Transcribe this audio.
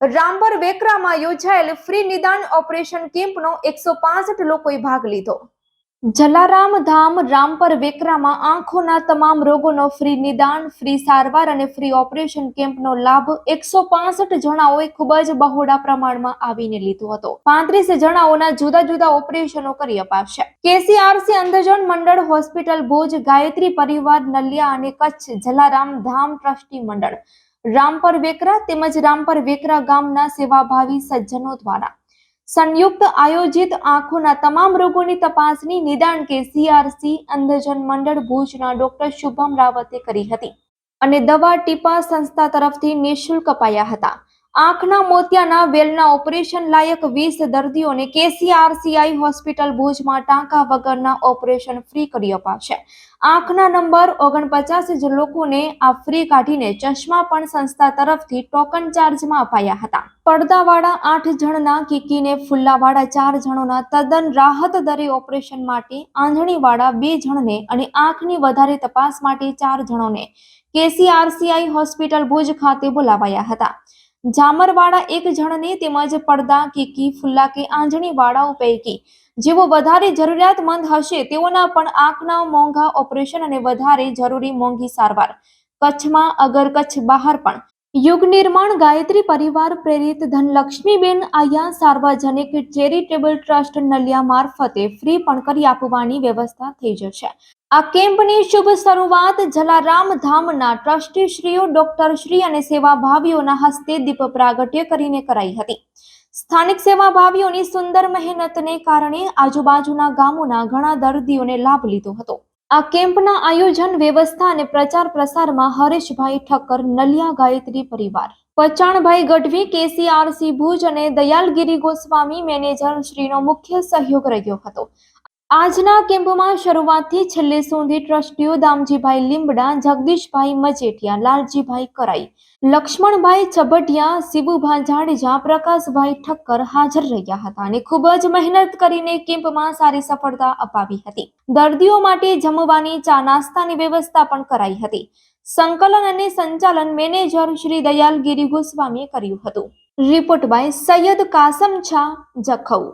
રામપર વેકરામાં યોજાયેલ ફ્રી નિદાન ઓપરેશન કેમ્પનો એકસો લોકોએ ભાગ લીધો. જલારામ ધામ રામપર વેકરામાં આંખોના તમામ રોગોનો ફ્રી નિદાન ફ્રી સારવાર અને ફ્રી ઓપરેશન કેમ્પનો લાભ એકસો પાસઠ જણાઓએ ખૂબ જ બહોળા પ્રમાણમાં આવીને લીધો હતો. પાંત્રીસ જણાઓના જુદા જુદા ઓપરેશનો કરી અપાશે. કેસીઆરસી અંધજન મંડળ, હોસ્પિટલ ભુજ, ગાયત્રી પરિવાર, નલિયા અને કચ્છ જલારામ ધામ ટ્રસ્ટી મંડળ. રામપર વેકરા તેમજ રામપર વેકરા ગામના સેવાભાવી સજ્જનો દ્વારા સંયુક્ત આયોજિત આંખોના તમામ રોગોની તપાસની નિદાન કે સીઆરસી અંધજન મંડળ ભુજના ડોક્ટર શુભમ રાવતે કરી હતી. અને દવા ટીપા સંસ્થા તરફથી નિઃશુલ્ક અપાયા હતા. આંખના મોતિયાના વેલના ઓપરેશન લાયક વીસ દર્દીઓને કેસીઆરસીઆઈ હોસ્પિટલ ભુજમાં ટાંકા વગરના ઓપરેશન ફ્રી કરી અપાશે. આંખના નંબર ઓગણપચાસ જ લોકોને આ ફ્રી કાઢીને ચશ્મા પણ સંસ્થા તરફથી ટોકન ચાર્જમાં અપાયા હતા. પડદાવાળા આઠ જણના કીકીને ફુલ્લાવાળા ચાર જણોના તદ્દન રાહત દરે ઓપરેશન માટે આંધણીવાળા બે જણને અને આંખની વધારે તપાસ માટે ચાર જણોને કેસીઆરસીઆઈ હોસ્પિટલ ભુજ ખાતે બોલાવાયા હતા. જામરવાળા એક જણને તેમજ પડદા, કીકી, ફુલ્લા કે આંજણી વાળાઓ પૈકી જેઓ વધારે જરૂરિયાતમંદ હશે તેઓના પણ આંખના મોંઘા ઓપરેશન અને વધારે જરૂરી મોંઘી સારવાર. કચ્છમાં અગર કચ્છ બહાર પણ યુગ નિર્માણ ગાયત્રી પરિવાર પ્રેરિત ધનલક્ષ્મીબેન આયા સાર્વજનિક ચેરિટેબલ ટ્રસ્ટ નલિયા મારફતે ફ્રી પણ કરી આપવાની વ્યવસ્થા થઈ જશે. આ કેમ્પની શુભ શરૂઆત જલારામ ધામના ટ્રસ્ટીશ્રીઓ ડોક્ટર શ્રી અને સેવાભાવીઓના હસ્તે દીપ પ્રાગટ્ય કરીને કરાઈ હતી. સ્થાનિક સેવાભાવીઓની સુંદર મહેનતને કારણે આજુબાજુના ગામોના ઘણા દર્દીઓને લાભ લીધો હતો. આ કેમ્પના આયોજન, વ્યવસ્થા અને પ્રચાર પ્રસારમાં હરેશભાઈ ઠક્કર, નલિયા ગાયત્રી પરિવાર, પચાણભાઈ ગઢવી, કેસીઆરસી ભુજ અને દયાલગીરી ગોસ્વામી મેનેજર શ્રીનો મુખ્ય સહયોગ રહ્યો હતો. આજના કેમ્પમાં શરૂઆતથી છેલ્લે સુધી ટ્રસ્ટીઓ દામજીભાઈ લીમડા જગદીશભાઈ મજેઠિયા, લાલજીભાઈ કરાઈ, લક્ષ્મણભાઈ ચબટિયા શિવુભા જાડેજા, પ્રકાશભાઈ ઠક્કર હાજર રહ્યા હતા અને ખૂબ જ મહેનત કરીને કેમ્પમાં સારી સફળતા અપાવી હતી. દર્દીઓ માટે જમવાની, ચા નાસ્તાની વ્યવસ્થા પણ કરાઈ હતી. સંકલન અને સંચાલન મેનેજર શ્રી દયાલગીરી ગોસ્વામીએ કર્યું હતું. રિપોર્ટ બાય સૈયદ કાસમ છા જખૌ.